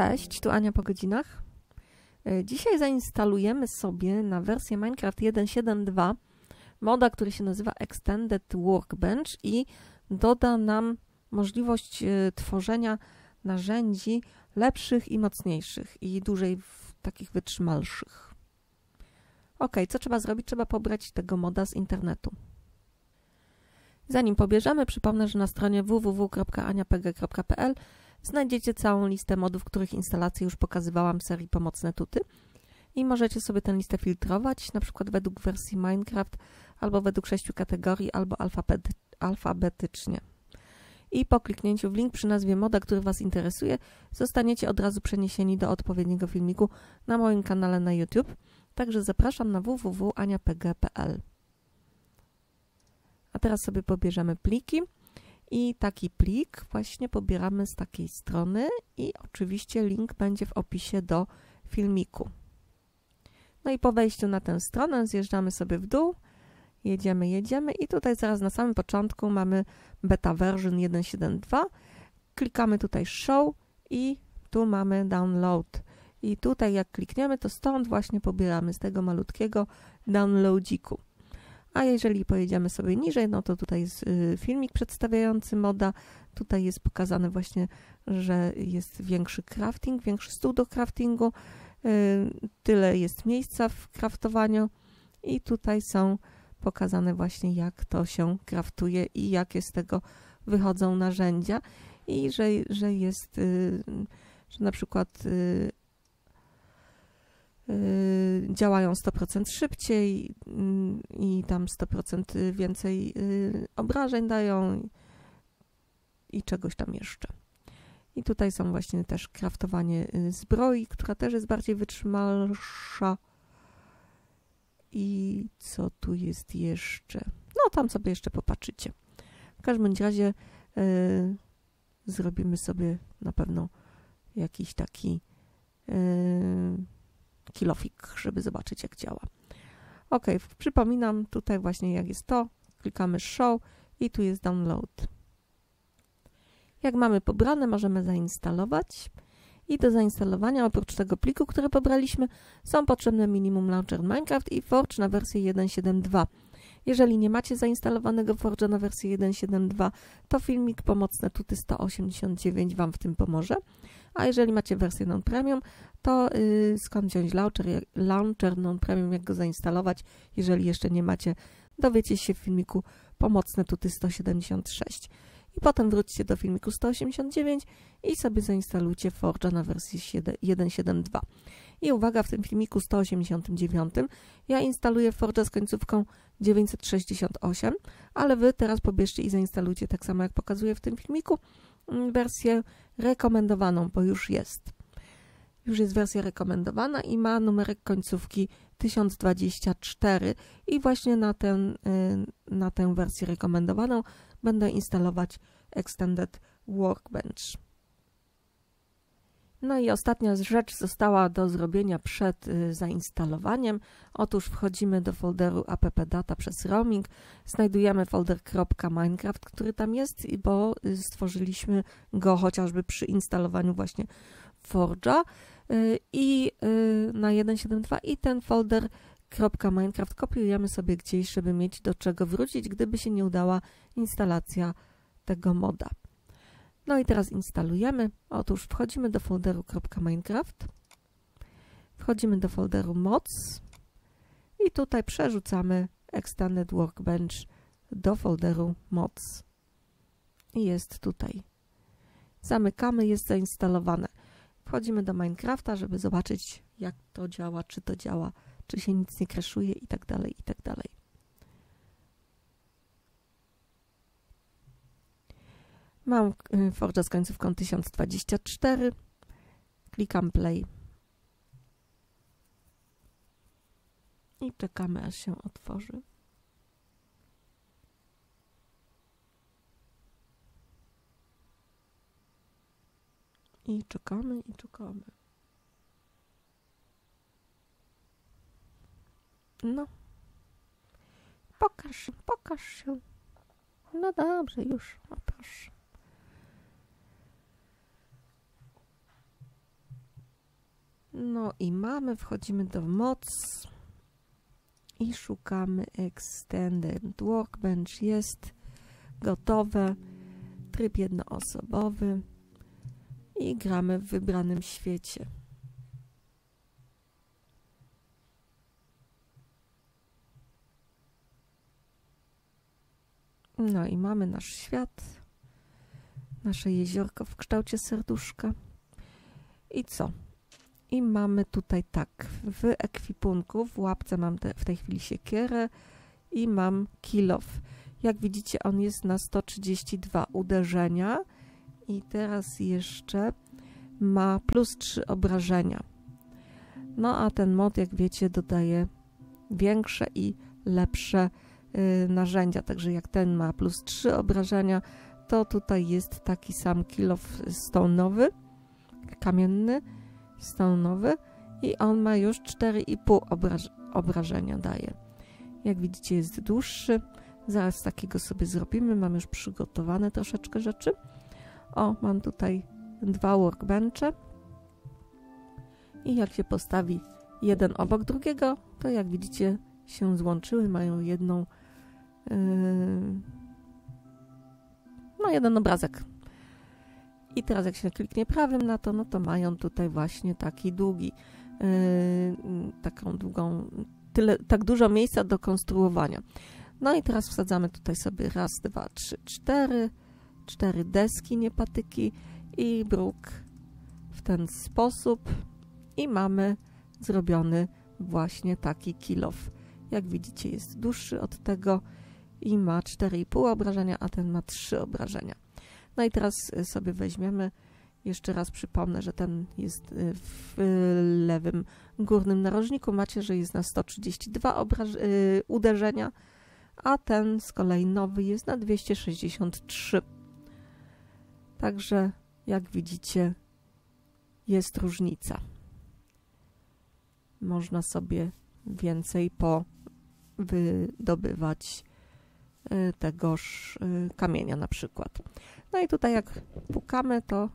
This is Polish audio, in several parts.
Cześć, tu Ania po godzinach. E, Dzisiaj zainstalujemy sobie na wersję Minecraft 1.7.2 moda, który się nazywa Extended Workbench i doda nam możliwość e, tworzenia narzędzi lepszych i mocniejszych i dłużej takich wytrzymalszych. Ok, co trzeba zrobić? Trzeba pobrać tego moda z internetu. Zanim pobierzemy, przypomnę, że na stronie www.aniapg.pl znajdziecie całą listę modów, których instalację już pokazywałam w serii Pomocne Tuty i możecie sobie tę listę filtrować, na przykład według wersji Minecraft, albo według sześciu kategorii, albo alfabety alfabetycznie. I po kliknięciu w link przy nazwie moda, który Was interesuje, zostaniecie od razu przeniesieni do odpowiedniego filmiku na moim kanale na YouTube. Także zapraszam na www.aniapg.pl. A teraz sobie pobierzemy pliki. I taki plik właśnie pobieramy z takiej strony i oczywiście link będzie w opisie do filmiku. No i po wejściu na tę stronę zjeżdżamy sobie w dół, jedziemy, jedziemy i tutaj zaraz na samym początku mamy beta version 1.7.2. Klikamy tutaj show i tu mamy download. I tutaj jak klikniemy, to stąd właśnie pobieramy z tego malutkiego downloadziku. A jeżeli pojedziemy sobie niżej, no to tutaj jest y, filmik przedstawiający moda. Tutaj jest pokazane właśnie, że jest większy crafting, większy stół do craftingu. Y, tyle jest miejsca w kraftowaniu i tutaj są pokazane właśnie jak to się kraftuje i jakie z tego wychodzą narzędzia i że, że jest, y, że na przykład działają 100% szybciej mm, i tam 100% więcej y, obrażeń dają i czegoś tam jeszcze. I tutaj są właśnie też kraftowanie y, zbroi, która też jest bardziej wytrzymalsza. I co tu jest jeszcze? No, tam sobie jeszcze popatrzycie. W każdym razie y, zrobimy sobie na pewno jakiś taki y, kilofik, żeby zobaczyć jak działa. Ok, przypominam tutaj właśnie jak jest to. Klikamy show i tu jest download. Jak mamy pobrane, możemy zainstalować. I do zainstalowania, oprócz tego pliku, który pobraliśmy, są potrzebne minimum launcher Minecraft i Forge na wersję 1.7.2. Jeżeli nie macie zainstalowanego Forge'a na wersję 1.7.2, to filmik pomocny tuty 189 Wam w tym pomoże. A jeżeli macie wersję non-premium, to yy, skąd wziąć launcher, launcher non-premium, jak go zainstalować, jeżeli jeszcze nie macie, dowiecie się w filmiku pomocne tuty 176. I potem wróćcie do filmiku 189 i sobie zainstalujcie Forge'a na wersji 1.7.2. I uwaga, w tym filmiku 189 ja instaluję Forge'a z końcówką 968, ale Wy teraz pobierzcie i zainstalujcie tak samo jak pokazuję w tym filmiku mm, wersję rekomendowaną, bo już jest. Już jest wersja rekomendowana i ma numerek końcówki 1024 i właśnie na, ten, y, na tę wersję rekomendowaną będę instalować Extended Workbench. No i ostatnia rzecz została do zrobienia przed y, zainstalowaniem. Otóż wchodzimy do folderu appdata przez roaming, znajdujemy folder .minecraft, który tam jest, bo y, stworzyliśmy go chociażby przy instalowaniu właśnie Forge'a y, i na 1.7.2 i ten folder .minecraft kopiujemy sobie gdzieś, żeby mieć do czego wrócić, gdyby się nie udała instalacja tego moda. No i teraz instalujemy. Otóż wchodzimy do folderu .minecraft, wchodzimy do folderu mods i tutaj przerzucamy Extended Workbench do folderu mods. I jest tutaj. Zamykamy, jest zainstalowane. Wchodzimy do Minecrafta, żeby zobaczyć jak to działa, czy to działa, czy się nic nie crashuje i tak dalej, i tak dalej. Mam y, Forge z końcówką 1024. Klikam play. I czekamy aż się otworzy. I czekamy, i czekamy. No. Pokaż się, pokaż się. No dobrze, już. O, proszę. No i mamy, wchodzimy do moc i szukamy Extended Workbench. Jest gotowe, tryb jednoosobowy i gramy w wybranym świecie. No i mamy nasz świat, nasze jeziorko w kształcie serduszka. I co? I mamy tutaj tak, w ekwipunku, w łapce mam te, w tej chwili siekierę i mam kilof. Jak widzicie, on jest na 132 uderzenia i teraz jeszcze ma plus 3 obrażenia. No a ten mod, jak wiecie, dodaje większe i lepsze y, narzędzia. Także jak ten ma plus 3 obrażenia, to tutaj jest taki sam kilof stone'owy, kamienny, stone'owy i on ma już 4,5 obraż obrażenia daje. Jak widzicie jest dłuższy. Zaraz takiego sobie zrobimy. Mam już przygotowane troszeczkę rzeczy. O, mam tutaj dwa workbenche. I jak się postawi jeden obok drugiego, to jak widzicie się złączyły, mają jedną yy, no jeden obrazek. I teraz jak się kliknie prawym na to, no to mają tutaj właśnie taki długi, yy, taką długą, tyle, tak dużo miejsca do konstruowania. No i teraz wsadzamy tutaj sobie raz, dwa, trzy, cztery, cztery deski, nie patyki i bruk w ten sposób i mamy zrobiony właśnie taki kilof. Jak widzicie jest dłuższy od tego i ma 4,5 obrażenia, a ten ma 3 obrażenia. No i teraz y, sobie weźmiemy, jeszcze raz przypomnę, że ten jest y, w lewym górnym narożniku. Macie, że jest na 132 y, uderzenia, a ten z kolei nowy jest na 263. Także, jak widzicie, jest różnica. Można sobie więcej po wydobywać tegoż kamienia na przykład. No i tutaj jak pukamy, to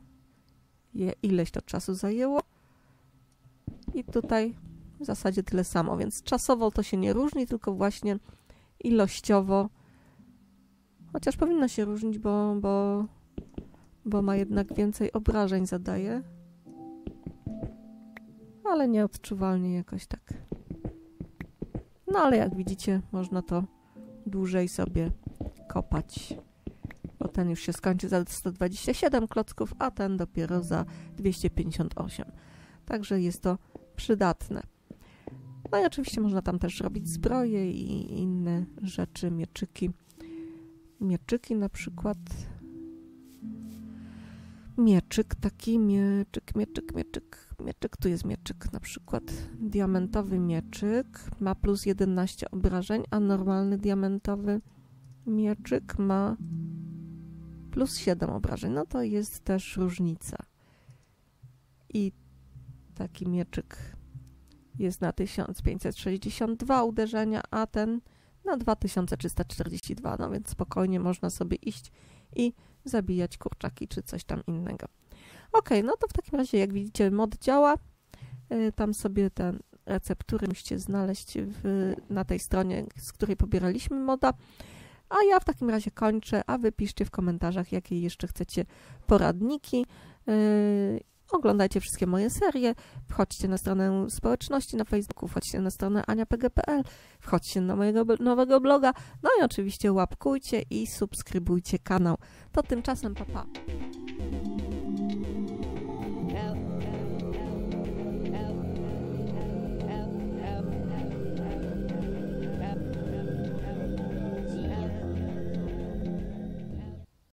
ileś to czasu zajęło. I tutaj w zasadzie tyle samo, więc czasowo to się nie różni, tylko właśnie ilościowo. Chociaż powinno się różnić, bo, bo, bo ma jednak więcej obrażeń zadaje. Ale nieodczuwalnie jakoś tak. No ale jak widzicie, można to dłużej sobie kopać bo ten już się skończy za 127 klocków, a ten dopiero za 258. Także jest to przydatne. No i oczywiście można tam też robić zbroje i inne rzeczy, mieczyki. Mieczyki na przykład. Mieczyk, taki mieczyk, mieczyk, mieczyk, mieczyk, tu jest mieczyk na przykład. Diamentowy mieczyk ma plus 11 obrażeń, a normalny diamentowy mieczyk ma plus 7 obrażeń. No to jest też różnica. I taki mieczyk jest na 1562 uderzenia, a ten na 2342. No więc spokojnie można sobie iść i zabijać kurczaki czy coś tam innego. Ok, no to w takim razie, jak widzicie, mod działa. Y, tam sobie te receptury musicie znaleźć w, na tej stronie, z której pobieraliśmy moda. A ja w takim razie kończę, a wy piszcie w komentarzach, jakie jeszcze chcecie poradniki. Oglądajcie wszystkie moje serie, wchodźcie na stronę społeczności na Facebooku, wchodźcie na stronę aniapg.pl, wchodźcie na mojego nowego bloga, no i oczywiście łapkujcie i subskrybujcie kanał. To tymczasem papa. Pa.